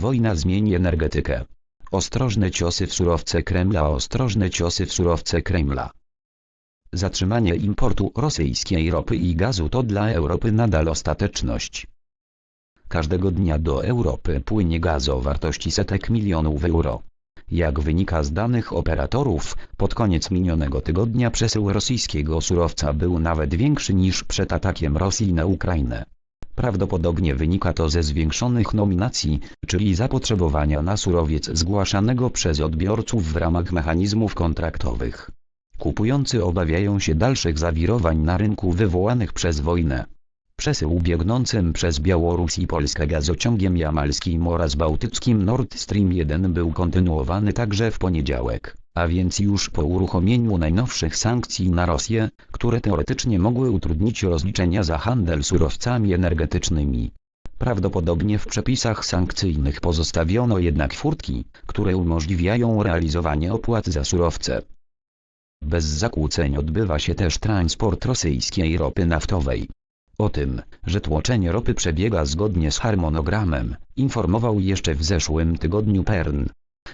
Wojna zmieni energetykę. Ostrożne ciosy w surowce Kremla Ostrożne ciosy w surowce Kremla. Zatrzymanie importu rosyjskiej ropy i gazu to dla Europy nadal ostateczność. Każdego dnia do Europy płynie gaz o wartości setek milionów euro. Jak wynika z danych operatorów, pod koniec minionego tygodnia przesył rosyjskiego surowca był nawet większy niż przed atakiem Rosji na Ukrainę. Prawdopodobnie wynika to ze zwiększonych nominacji, czyli zapotrzebowania na surowiec zgłaszanego przez odbiorców w ramach mechanizmów kontraktowych. Kupujący obawiają się dalszych zawirowań na rynku wywołanych przez wojnę. Przesył biegnącym przez Białoruś i Polskę gazociągiem jamalskim oraz bałtyckim Nord Stream 1 był kontynuowany także w poniedziałek, a więc już po uruchomieniu najnowszych sankcji na Rosję, które teoretycznie mogły utrudnić rozliczenia za handel surowcami energetycznymi. Prawdopodobnie w przepisach sankcyjnych pozostawiono jednak furtki, które umożliwiają realizowanie opłat za surowce. Bez zakłóceń odbywa się też transport rosyjskiej ropy naftowej. O tym, że tłoczenie ropy przebiega zgodnie z harmonogramem, informował jeszcze w zeszłym tygodniu Pern.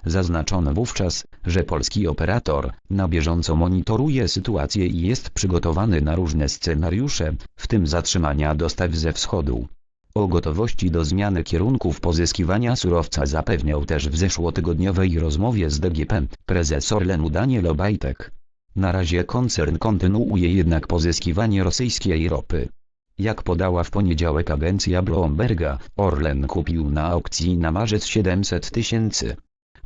Zaznaczono wówczas, że polski operator na bieżąco monitoruje sytuację i jest przygotowany na różne scenariusze, w tym zatrzymania dostaw ze wschodu. O gotowości do zmiany kierunków pozyskiwania surowca zapewniał też w zeszłotygodniowej rozmowie z DGP prezes Orlenu Daniel Obajtek. Na razie koncern kontynuuje jednak pozyskiwanie rosyjskiej ropy. Jak podała w poniedziałek agencja Bloomberga, Orlen kupił na aukcji na marzec 700 tysięcy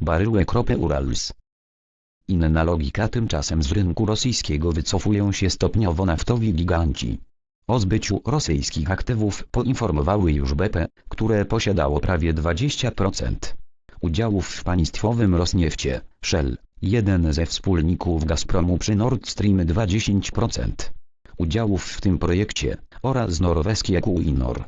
baryłek ropy Urals. Inna logika tymczasem z rynku rosyjskiego wycofują się stopniowo naftowi giganci. O zbyciu rosyjskich aktywów poinformowały już BP, które posiadało prawie 20% udziałów w państwowym Rosniefcie, Shell, jeden ze wspólników Gazpromu przy Nord Stream 20% udziałów w tym projekcie, oraz norweskie Equinor.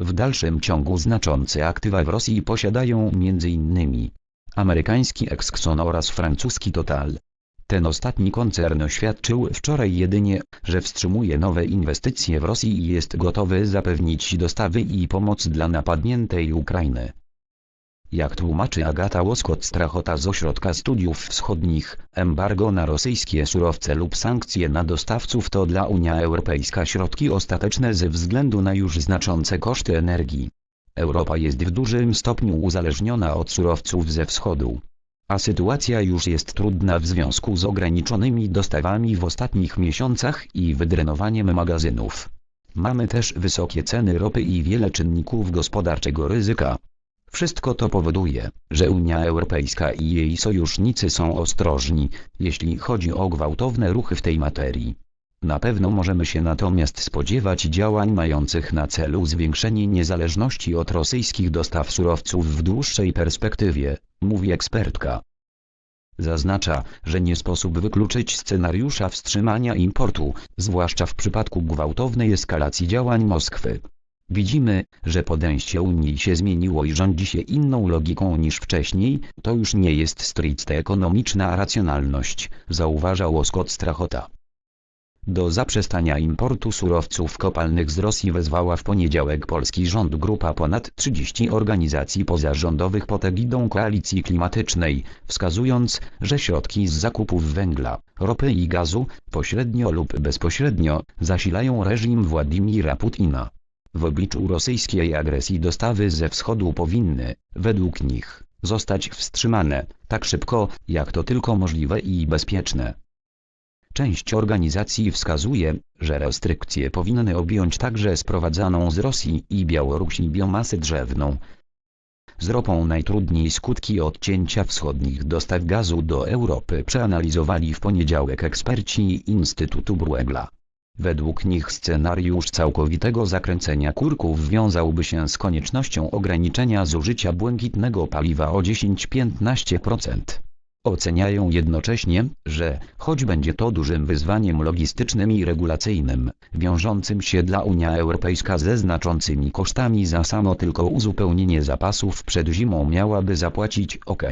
W dalszym ciągu znaczące aktywa w Rosji posiadają m.in. amerykański Exxon oraz francuski Total. Ten ostatni koncern oświadczył wczoraj jedynie, że wstrzymuje nowe inwestycje w Rosji i jest gotowy zapewnić dostawy i pomoc dla napadniętej Ukrainy. Jak tłumaczy Agata Łoskot-Strachota z Ośrodka Studiów Wschodnich, embargo na rosyjskie surowce lub sankcje na dostawców to dla Unia Europejska środki ostateczne ze względu na już znaczące koszty energii. Europa jest w dużym stopniu uzależniona od surowców ze wschodu. A sytuacja już jest trudna w związku z ograniczonymi dostawami w ostatnich miesiącach i wydrenowaniem magazynów. Mamy też wysokie ceny ropy i wiele czynników gospodarczego ryzyka. Wszystko to powoduje, że Unia Europejska i jej sojusznicy są ostrożni, jeśli chodzi o gwałtowne ruchy w tej materii. Na pewno możemy się natomiast spodziewać działań mających na celu zwiększenie niezależności od rosyjskich dostaw surowców w dłuższej perspektywie, mówi ekspertka. Zaznacza, że nie sposób wykluczyć scenariusza wstrzymania importu, zwłaszcza w przypadku gwałtownej eskalacji działań Moskwy. Widzimy, że podejście Unii się zmieniło i rządzi się inną logiką niż wcześniej, to już nie jest stricte ekonomiczna racjonalność, zauważał Scott Strachota. Do zaprzestania importu surowców kopalnych z Rosji wezwała w poniedziałek polski rząd grupa ponad 30 organizacji pozarządowych pod egidą koalicji klimatycznej, wskazując, że środki z zakupów węgla, ropy i gazu, pośrednio lub bezpośrednio, zasilają reżim Władimira Putina. W obliczu rosyjskiej agresji dostawy ze wschodu powinny, według nich, zostać wstrzymane, tak szybko, jak to tylko możliwe i bezpieczne. Część organizacji wskazuje, że restrykcje powinny objąć także sprowadzaną z Rosji i Białorusi biomasę drzewną. Z ropą najtrudniej skutki odcięcia wschodnich dostaw gazu do Europy przeanalizowali w poniedziałek eksperci Instytutu Bruegla. Według nich scenariusz całkowitego zakręcenia kurków wiązałby się z koniecznością ograniczenia zużycia błękitnego paliwa o 10-15%. Oceniają jednocześnie, że, choć będzie to dużym wyzwaniem logistycznym i regulacyjnym, wiążącym się dla Unia Europejska ze znaczącymi kosztami za samo tylko uzupełnienie zapasów przed zimą miałaby zapłacić OK.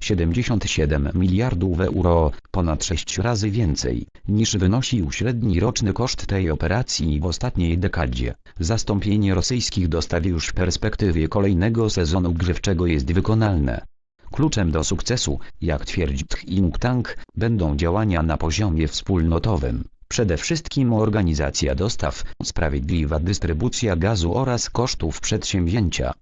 77 miliardów euro, ponad 6 razy więcej, niż wynosił średni roczny koszt tej operacji w ostatniej dekadzie. Zastąpienie rosyjskich dostaw już w perspektywie kolejnego sezonu grzewczego jest wykonalne. Kluczem do sukcesu, jak twierdzi think tank, będą działania na poziomie wspólnotowym. Przede wszystkim organizacja dostaw, sprawiedliwa dystrybucja gazu oraz kosztów przedsięwzięcia.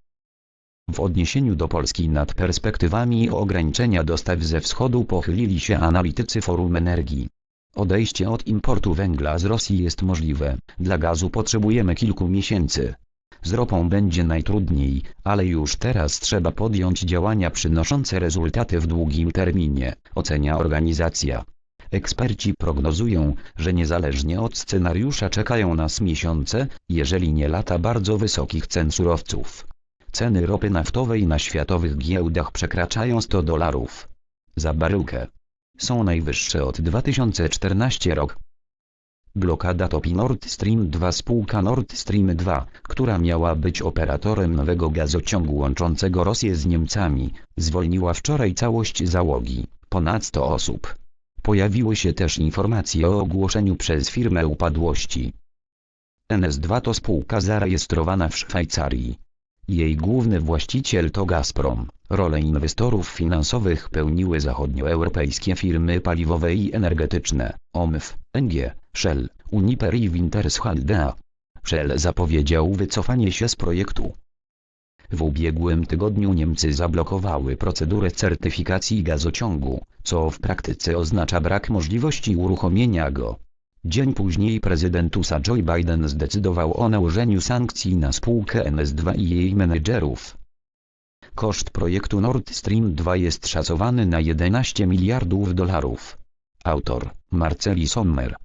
W odniesieniu do Polski nad perspektywami ograniczenia dostaw ze wschodu pochylili się analitycy Forum Energii. Odejście od importu węgla z Rosji jest możliwe, dla gazu potrzebujemy kilku miesięcy. Z ropą będzie najtrudniej, ale już teraz trzeba podjąć działania przynoszące rezultaty w długim terminie, ocenia organizacja. Eksperci prognozują, że niezależnie od scenariusza czekają nas miesiące, jeżeli nie lata bardzo wysokich cen surowców. Ceny ropy naftowej na światowych giełdach przekraczają 100 dolarów za baryłkę. Są najwyższe od 2014 rok. Blokada topi Nord Stream 2 Spółka Nord Stream 2, która miała być operatorem nowego gazociągu łączącego Rosję z Niemcami, zwolniła wczoraj całość załogi, ponad 100 osób. Pojawiły się też informacje o ogłoszeniu przez firmę upadłości. NS2 to spółka zarejestrowana w Szwajcarii. Jej główny właściciel to Gazprom. Rolę inwestorów finansowych pełniły zachodnioeuropejskie firmy paliwowe i energetyczne, OMV, NG, Shell, Uniper i Wintershall Shell zapowiedział wycofanie się z projektu. W ubiegłym tygodniu Niemcy zablokowały procedurę certyfikacji gazociągu, co w praktyce oznacza brak możliwości uruchomienia go. Dzień później prezydent USA Joe Biden zdecydował o nałożeniu sankcji na spółkę NS2 i jej menedżerów. Koszt projektu Nord Stream 2 jest szacowany na 11 miliardów dolarów. Autor Marceli Sommer